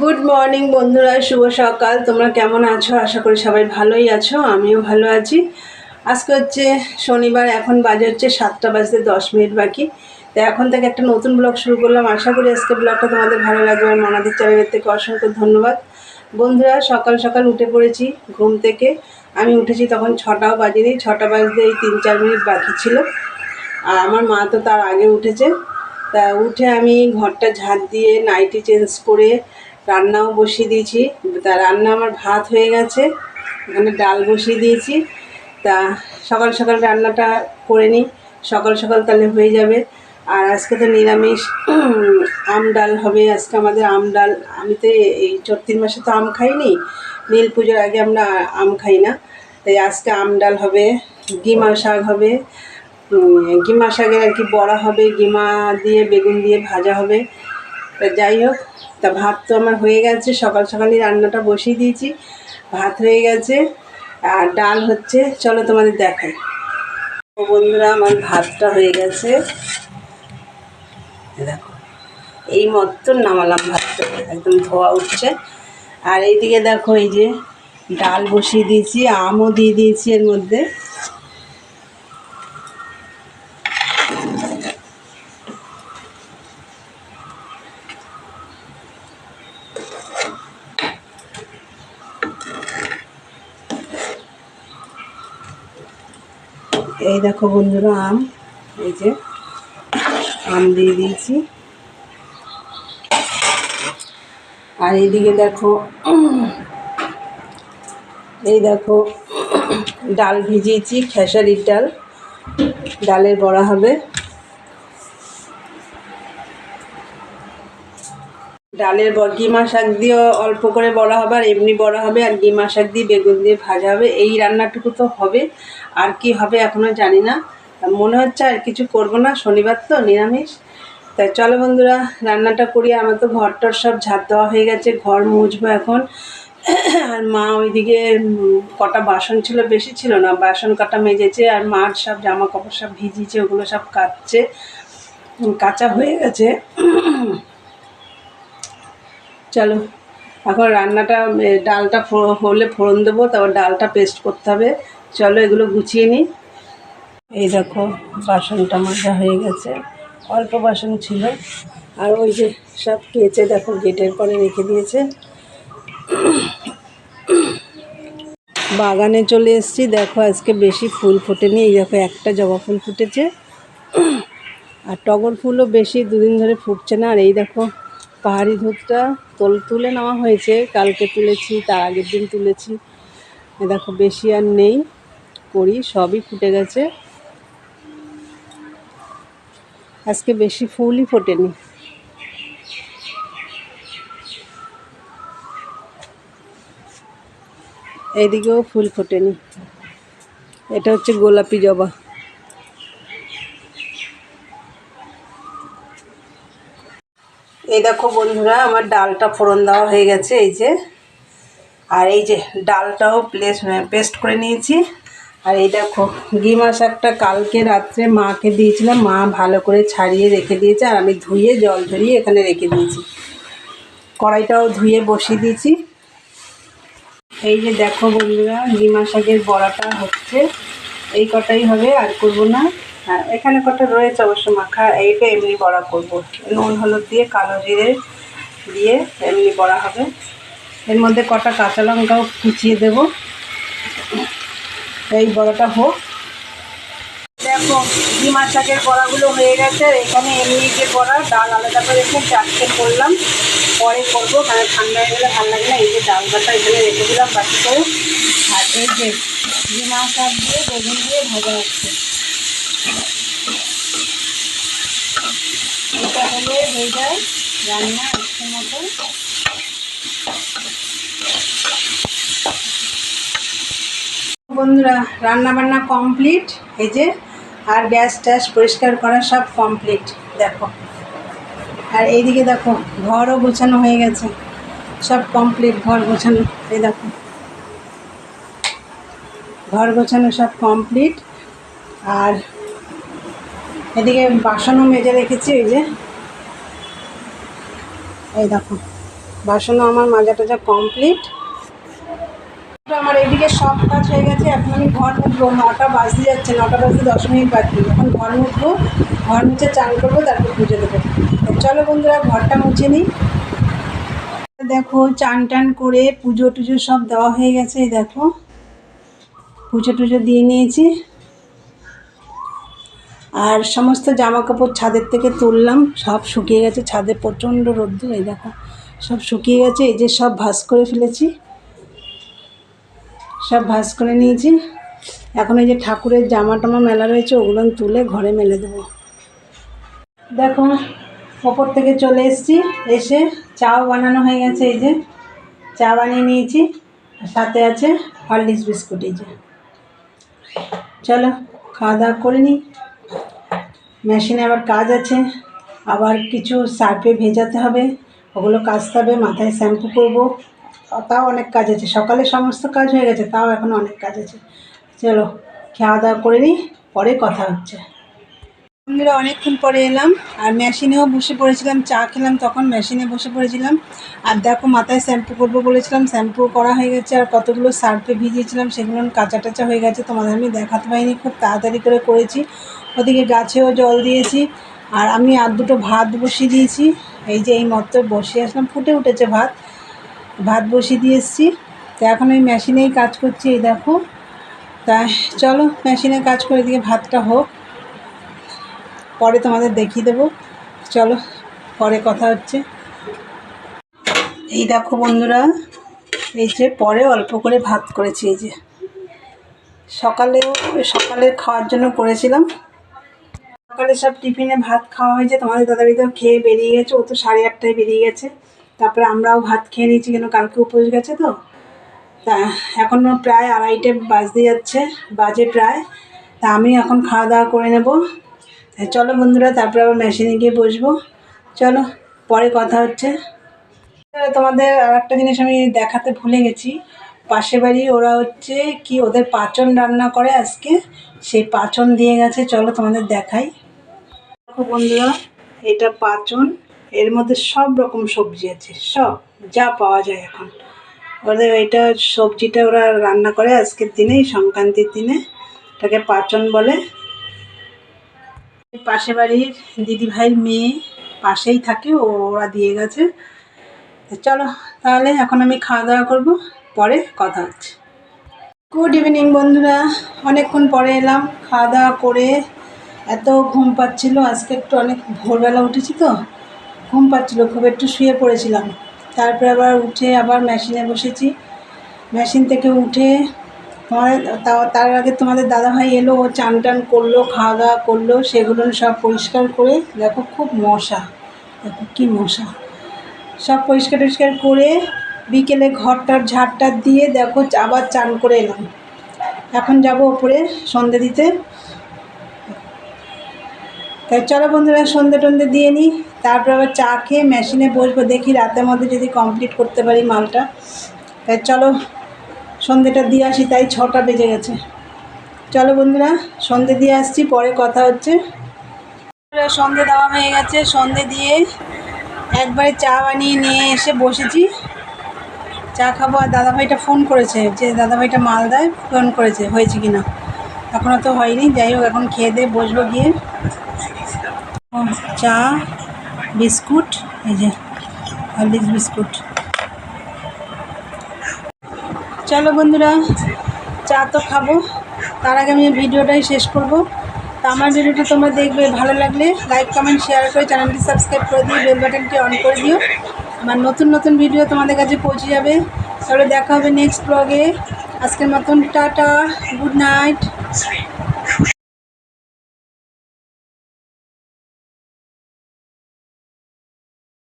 Good morning বন্ধুরা, শুভ সকাল। তোমরা কেমন আছো? আশা করি সবাই ভালোই আছো, আমিও ভালো আছি। আজকে হচ্ছে শনিবার, এখন বাজে হচ্ছে সাতটা বাজতে দশ মিনিট বাকি। তো এখন থেকে একটা নতুন ব্লগ শুরু করলাম। আশা করি আজকে ব্লগটা তোমাদের ভালো লাগবে। আর মনাদের চ্যানেলের থেকে অসংখ্য ধন্যবাদ। বন্ধুরা, সকাল সকাল উঠে পড়েছি ঘুম থেকে। আমি উঠেছি তখন ছটাও বাজেনি। ছটা বাজতে এই তিন চার মিনিট বাকি ছিল। আর আমার মা তো তার আগে উঠেছে। তা উঠে আমি ঘরটা ঝাঁট দিয়ে নাইটি চেঞ্জ করে রান্নাও বসিয়ে দিয়েছি। তা রান্না আমার ভাত হয়ে গেছে, এখানে ডাল বসিয়ে দিয়েছি। তা সকাল সকাল রান্নাটা করে নিই, সকাল সকাল তাহলে হয়ে যাবে। আর আজকে তো নিরামিষ আম ডাল হবে, আজকে আমাদের আম ডাল, আমি তো এই চৈত্রিশ মাসে তো আম খাইনি, নীল পুজোর আগে আমরা আম খাই না। তাই আজকে আম ডাল হবে গিমা শাক হবে গিমা শাকের আর কি বড়া হবে, গিমা দিয়ে বেগুন দিয়ে ভাজা হবে। তা যাই হোক, তা ভাত তো আমার হয়ে গেছে, সকাল সকালই রান্নাটা বসিয়ে দিয়েছি, ভাত হয়ে গেছে, আর ডাল হচ্ছে, চলো তোমাদের দেখাই। বন্ধুরা, আমার ভাতটা হয়ে গেছে। দেখো, এই মতন নামালাম ভাতটা, একদম ধোয়া উঠছে। আর এইদিকে দেখো, এই যে ডাল বসিয়ে দিয়েছি, আমও দিয়ে দিয়েছি এর মধ্যে। এই দেখো বন্ধুরা আম, এই যে আম দিয়ে দিয়েছি। আর এইদিকে দেখো, এই দেখো ডাল ভিজিয়েছি, খেসারির ডাল, ডালের বড়া হবে। ডালের ব- গিমা শাক দিয়ে অল্প করে বড়া হবে আর এমনি বড়া হবে আর গিমা শাক দিয়ে বেগুন দিয়ে ভাজা হবে। এই রান্নাটুকু তো হবে। আর কি হবে এখনও জানি না। মনে হচ্ছে আর কিছু করব না। শনিবার তো, নিরামিষ। তাই চলো বন্ধুরা, রান্নাটা করি। আমার তো ঘরটর সব ঝাঁট দেওয়া হয়ে গেছে। ঘর মুছবো এখন। আর মা ওইদিকে কটা বাসন ছিল, বেশি ছিল না। বাসন কাটা মেজেছে আর মার সব জামা কাপড় সব ভিজিয়েছে, ওগুলো সব কাচ্ছে কাঁচা হয়ে গেছে। চলো, এখন রান্নাটা ডালটা হলে ফোড়ন দেবো, তারপর ডালটা পেস্ট করতে হবে। চলো এগুলো গুছিয়ে নিই। এই দেখো, বাসনটা মাজা হয়ে গেছে। অল্প বাসন ছিল। আর ওই যে সব কেচে দেখো, গেটের পরে রেখে দিয়েছে। বাগানে চলে এসেছি। দেখো, আজকে বেশি ফুল ফোটেনি। এই দেখো, একটা জবা ফুল ফুটেছে। আর টগর ফুলও বেশি, দুদিন ধরে ফুটছে না। আর এই দেখো, পাহাড়ি ধূপটা। তোল, তুলে নেওয়া হয়েছে। কালকে তুলেছি, তার আগের দিন তুলেছি। দেখো, বেশি আর নেই, করি, সবই ফুটে গেছে। আজকে বেশি ফুলই ফোটেনি। এইদিকেও ফুল ফোটেনি। এটা হচ্ছে গোলাপি জবা। এই দেখো বন্ধুরা, আমার ডালটা ফোড়ন দেওয়া হয়ে গেছে, এই যে। আর এই যে ডালটাও প্লেস পেস্ট করে নিয়েছি। আর এই দেখো গিমা শাকটা কালকে রাত্রে মাকে দিয়েছিলাম, মা ভালো করে ছাড়িয়ে রেখে দিয়েছে, আর আমি ধুয়ে জল ঝরিয়ে এখানে রেখে দিয়েছি। কড়াইটাও ধুয়ে বসিয়ে দিয়েছি। এই যে দেখো বন্ধুরা গিমা শাকের বড়াটা হচ্ছে, এই কটাই হবে, আর করব না। হ্যাঁ এখানে কটা রয়েছে অবশ্য মাখা, এইটা এমনি বড়া করব। নুন, হলুদ দিয়ে, কালো জিরে দিয়ে এমনি বড়া হবে। এর মধ্যে কটা কাঁচা লঙ্কাও কুচিয়ে দেব। এই বড়াটা হোক। দেখো, ডিমা শাকের বড়াগুলো হয়ে গেছে এখানে এমনি যে বড়া, ডাল আলাদা করে রেখে চারটে করলাম। পরে করব মানে ঠান্ডা হয়ে গেলে ভালো লাগে না, এই যে ডাল বাটা এখানে রেখে দিলাম বাকি করে। আর এই যে ডিমা শাক দিয়ে বেগুন দিয়ে ভাজা হচ্ছে। এটা হলে হয়ে যায় রান্না ইচ্ছে মতো। বন্ধুরা রান্না বান্না কমপ্লিট, এই যে, আর গ্যাস ট্যাস পরিষ্কার করা সব কমপ্লিট, দেখো। আর এইদিকে দেখো, ঘরও গোছানো হয়ে গেছে। সব কমপ্লিট, ঘর গোছানো, এই দেখো। ঘর গোছানো সব কমপ্লিট, আর এদিকে বাসনও মেজে রেখেছি ওই যে। এই দেখো, বাসনও আমার মাজা টাজা কমপ্লিট আমার এদিকে সব কাজ হয়ে গেছে, এখন আমি ঘর মুছবো। নটা বাজতে যাচ্ছে, নটা বাজতে দশ মিনিট বাকি। এখন ঘর মুছবো, ঘর মুছে চান করব, তারপর পুজো দেবো। চলো বন্ধুরা, ঘরটা মুছে নিই। দেখো, চান টান করে পুজো টুজো সব দেওয়া হয়ে গেছে, এই দেখো। পুজো টুজো দিয়ে নিয়েছি। আর সমস্ত জামা কাপড় ছাদের থেকে তুললাম, সব শুকিয়ে গেছে, ছাদে প্রচণ্ড রোদ্দুর, এই দেখো, সব শুকিয়ে গেছে, এই যে সব ভাস করে ফেলেছি, সব ভাস করে নিয়েছি। এখন এই যে ঠাকুরের জামা টামা মেলা রয়েছে, ওগুলো তুলে ঘরে মেলে দেবো। দেখো, ওপর থেকে চলে এসেছি, এসে চাও বানানো হয়ে গেছে, এই যে চা বানিয়ে নিয়েছি সাথে আছে হরলিক্স বিস্কুট, এই যে। চলো, খাওয়া দাওয়া করে নিই। মেশিনে আবার কাজ আছে। আবার কিছু সার্ফে ভেজাতে হবে। ওগুলো কাচতে হবে, মাথায় শ্যাম্পু করব। তাও অনেক কাজ আছে। সকালে সমস্ত কাজ হয়ে গেছে, তাও এখন অনেক কাজ আছে। চলো, খাওয়া দাওয়া করে নিই, পরে কথা হচ্ছে। বন্ধুরা, অনেকক্ষণ পরে এলাম। আর মেশিনেও বসে পড়েছিলাম, চা খেলাম, তখন মেশিনে বসে পড়েছিলাম। আর দেখো, মাথায় শ্যাম্পু করব বলেছিলাম শ্যাম্পু করা হয়ে গেছে। আর কতগুলো সার্ফে ভিজিয়েছিলাম, সেগুলো কাঁচা টাচা হয়ে গেছে, তোমাদের আমি দেখাতে পাইনি। খুব তাড়াতাড়ি করে করেছি। ওদিকে গাছেও জল দিয়েছি। আর আমি আর দুটো ভাত বসিয়ে দিয়েছি। এই যে এই মতো বসিয়ে আসলাম, ফুটে উঠেছে ভাত। ভাত বসিয়ে দিয়ে এসেছি। তো এখন ওই মেশিনেই কাজ করছি, এই দেখো। তা চলো, মেশিনে কাজ করে দিয়ে ভাতটা হোক। পরে তোমাদের দেখিয়ে দেবো। চলো, পরে কথা হচ্ছে। এই দেখো বন্ধুরা, এই যে পরে অল্প করে ভাত করেছি, এই যে। সকালেও সকালে খাওয়ার জন্য করেছিলাম। সকালে সব টিফিনে ভাত খাওয়া হয়েছে, তোমাদের দাদাবি তো খেয়ে বেরিয়ে গেছে, ও তো সাড়ে আটটায় বেরিয়ে গেছে। তারপরে আমরাও ভাত খেয়ে নিয়েছি, কেন কালকে উপোস গেছে তো। তা এখনও প্রায় আড়াইটে বাজতে যাচ্ছে, বাজে প্রায়। তা আমি এখন খাওয়া দাওয়া করে নেব। চলো বন্ধুরা, তারপরে আবার মেশিনে গিয়ে বসবো। চলো, পরে কথা হচ্ছে। তোমাদের আর একটা জিনিস আমি দেখাতে ভুলে গেছি। পাশে বাড়ি ওরা হচ্ছে কি, ওদের পাচন রান্না করে আজকে। সেই পাচন দিয়ে গেছে, চলো তোমাদের দেখাই। দেখো বন্ধুরা, এটা পাচন, এর মধ্যে সব রকম সবজি আছে, সব, যা পাওয়া যায় এখন। ওদের এটা সবজিটা ওরা রান্না করে আজকের দিনে সংক্রান্তির দিনে, এটাকে পাচন বলে। পাশে বাড়ির দিদি ভাইয়ের মেয়ে পাশেই থাকে ওরা দিয়ে গেছে। চলো, তাহলে এখন আমি খাওয়া দাওয়া করব, পরে কথা হচ্ছে। গুড ইভিনিং বন্ধুরা, অনেকক্ষণ পরে এলাম, খাওয়া দাওয়া করে এত ঘুম পাচ্ছিলো, আজকে একটু অনেক ভোরবেলা উঠেছি তো, ঘুম পাচ্ছিল, খুব একটু শুয়ে পড়েছিলাম। তারপরে আবার উঠে আবার মেশিনে বসেছি। মেশিন থেকে উঠে তোমাদের তার আগে তোমাদের দাদাভাই এলো, ও চান টান করল, খাওয়া দাওয়া করল, সেগুলো সব পরিষ্কার করে, দেখো খুব মশা, দেখো কী মশা। সব পরিষ্কার টরিষ্কার করে বিকেলে ঘরটার ঝাড়টার দিয়ে দেখো আবার চান করে এলাম। এখন যাব ওপরে সন্ধে দিতে। তাই চলো বন্ধুরা, সন্ধে টন্ধে দিয়ে নিই। তারপর আবার চা খেয়ে মেশিনে বসবো, দেখি রাতের মধ্যে যদি কমপ্লিট করতে পারি মালটা। তাই চলো, সন্ধেটা দিয়ে আসি, তাই ছটা বেজে গেছে। চলো বন্ধুরা, সন্ধে দিয়ে আসছি, পরে কথা হচ্ছে। সন্ধে দেওয়া হয়ে গেছে। সন্ধে দিয়ে একবারে চা বানিয়ে নিয়ে এসে বসেছি। চা খাব, আর দাদাভাইটা ফোন করেছে যে, দাদাভাইটা মাল দেয় ফোন করেছে, হয়েছে কি না এখনও তো হয়নি। যাই হোক, এখন খেয়ে দিয়ে বসবো গিয়ে। চা, বিস্কুট, এই যে হরলিক্স বিস্কুট। চলো বন্ধুরা, চা তো খাব। তার আগে আমি ভিডিওটাই শেষ করব। তো আমার ভিডিওটা তোমরা দেখবে, ভালো লাগলে লাইক কমেন্ট শেয়ার করে চ্যানেলটি সাবস্ক্রাইব করে দিও বেল বাটনটি অন করে দিও। আমার নতুন নতুন ভিডিও তোমাদের কাছে পৌঁছে যাবে। তাহলে দেখা হবে নেক্সট ব্লগে আজকের মতন টাটা গুড নাইট